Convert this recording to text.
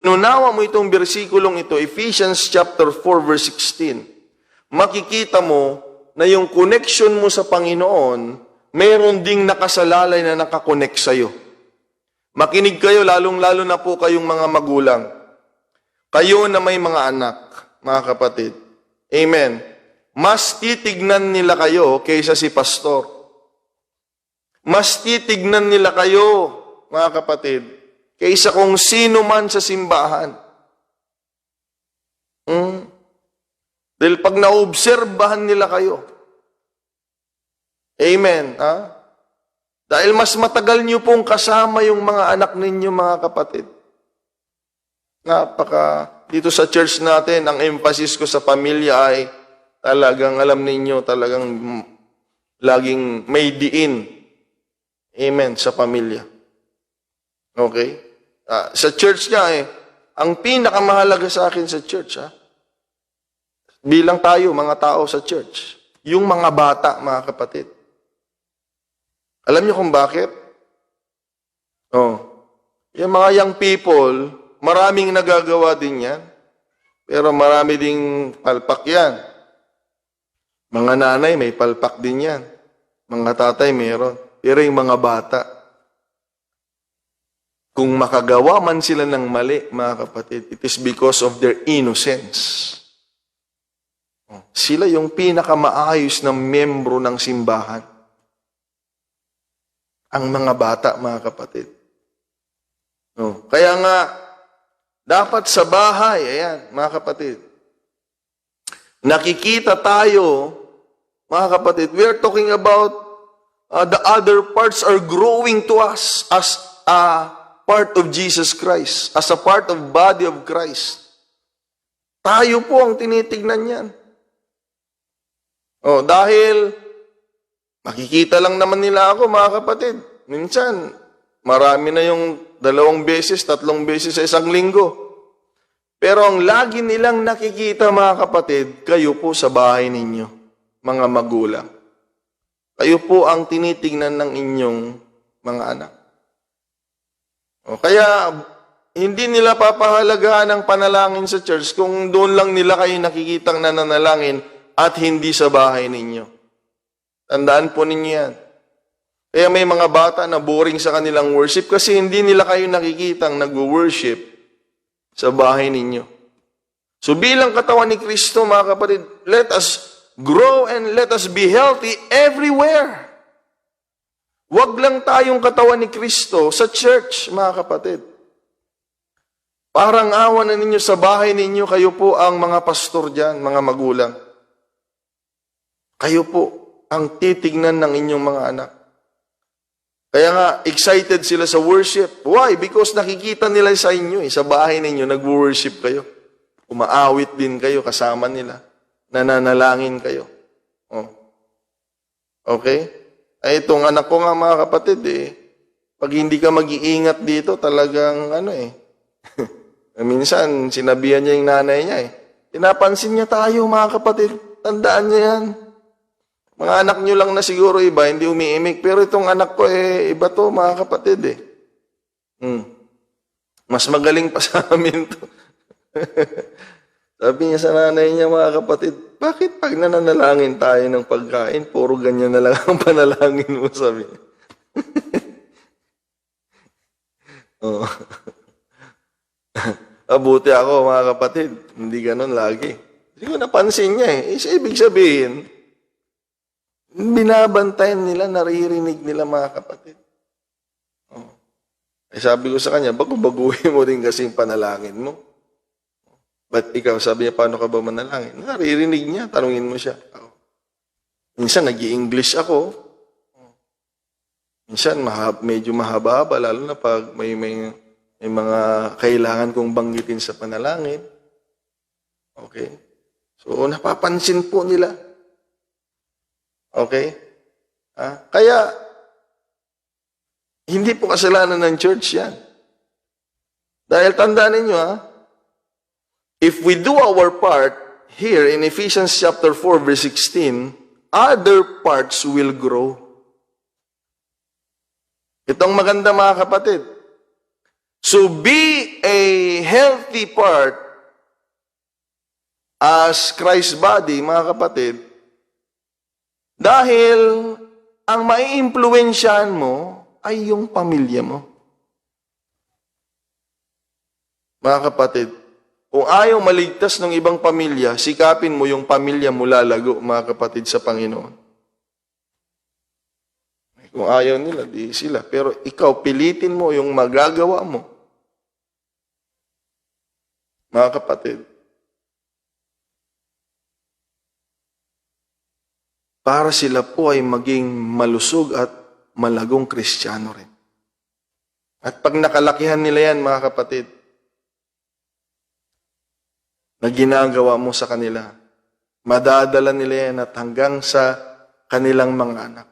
nunawa mo itong bersikulong ito, Ephesians chapter 4 verse 16, makikita mo na yung connection mo sa Panginoon, meron ding nakasalalay na nakakonect sa'yo. Makinig kayo, lalong-lalo na po kayong mga magulang. Kayo na may mga anak, mga kapatid. Amen. Mas titignan nila kayo kaysa si pastor. Mas titignan nila kayo, mga kapatid, kaysa kung sino man sa simbahan. Hmm? Dahil pag naobserbahan nila kayo, Amen. Ha? Dahil mas matagal niyo pong kasama yung mga anak ninyo, mga kapatid. Napaka, dito sa church natin, ang emphasis ko sa pamilya ay talagang alam ninyo, talagang laging may diin. Amen, sa pamilya. Okay? Ah, sa church nga eh, ang pinakamahalaga sa akin sa church, ha? Bilang tayo, mga tao sa church, yung mga bata, mga kapatid. Alam niyo kung bakit? Oh. Yung mga young people, maraming nagagawa din yan. Pero marami ding palpak yan. Mga nanay, may palpak din yan. Mga tatay, mayroon. Pero yung mga bata, kung makagawa man sila ng mali, mga kapatid, it is because of their innocence. Sila yung pinakamaayos na membro ng simbahan ang mga bata, mga kapatid. No. Kaya nga, dapat sa bahay, ayan, mga kapatid, nakikita tayo, mga kapatid, we are talking about uh, the other parts are growing to us as a part of Jesus Christ, as a part of body of Christ. Tayo po ang tinitignan yan. Oh, dahil Makikita lang naman nila ako, mga kapatid. Minsan, marami na yung dalawang beses, tatlong beses sa isang linggo. Pero ang lagi nilang nakikita, mga kapatid, kayo po sa bahay ninyo, mga magulang. Kayo po ang tinitingnan ng inyong mga anak. O, kaya, hindi nila papahalagaan ang panalangin sa church kung doon lang nila kayo nakikitang nananalangin at hindi sa bahay ninyo. Tandaan po ninyo yan. Kaya may mga bata na boring sa kanilang worship kasi hindi nila kayo nakikitang nag-worship sa bahay ninyo. So bilang katawan ni Kristo, mga kapatid, let us grow and let us be healthy everywhere. Huwag lang tayong katawan ni Kristo sa church, mga kapatid. Parang awa na ninyo sa bahay ninyo, kayo po ang mga pastor dyan, mga magulang. Kayo po, ang titignan ng inyong mga anak. Kaya nga, excited sila sa worship. Why? Because nakikita nila sa inyo, eh, sa bahay ninyo, nag-worship kayo. Umaawit din kayo kasama nila. Nananalangin kayo. Oh. Okay? Ay, itong anak ko nga mga kapatid, eh, pag hindi ka mag-iingat dito, talagang ano eh. Minsan, sinabihan niya yung nanay niya eh. Pinapansin niya tayo mga kapatid. Tandaan niya yan. Mga anak nyo lang na siguro iba, hindi umiimik. Pero itong anak ko, eh, iba to, mga kapatid, eh. Hmm. Mas magaling pa sa amin to. Sabi niya sa nanay niya, mga kapatid, bakit pag nananalangin tayo ng pagkain, puro ganyan na lang ang panalangin mo, sabi niya. oh. Abuti ako, mga kapatid. Hindi ganun lagi. Hindi ko napansin niya eh. Is ibig sabihin, Binabantayan nila, naririnig nila mga kapatid. Oh. Eh sabi ko sa kanya, bago-baguhin mo din kasi yung panalangin mo. But ikaw, sabi niya, paano ka ba manalangin? Naririnig niya, tanungin mo siya. Oh. Minsan, nag english ako. Minsan, mahab, medyo mahaba-haba, lalo na pag may, may, may mga kailangan kong banggitin sa panalangin. Okay? So, napapansin po nila. Okay? Ah, kaya, hindi po kasalanan ng church yan. Dahil tandaan ninyo ha, if we do our part here in Ephesians chapter 4 verse 16, other parts will grow. Itong maganda mga kapatid. So be a healthy part as Christ's body, mga kapatid, dahil ang maiimpluwensyahan mo ay yung pamilya mo. Mga kapatid, kung ayaw maligtas ng ibang pamilya, sikapin mo yung pamilya mo lalago, mga kapatid, sa Panginoon. Kung ayaw nila, di sila. Pero ikaw, pilitin mo yung magagawa mo. Mga kapatid, para sila po ay maging malusog at malagong kristyano rin. At pag nakalakihan nila yan, mga kapatid, na ginagawa mo sa kanila, madadala nila yan at hanggang sa kanilang mga anak.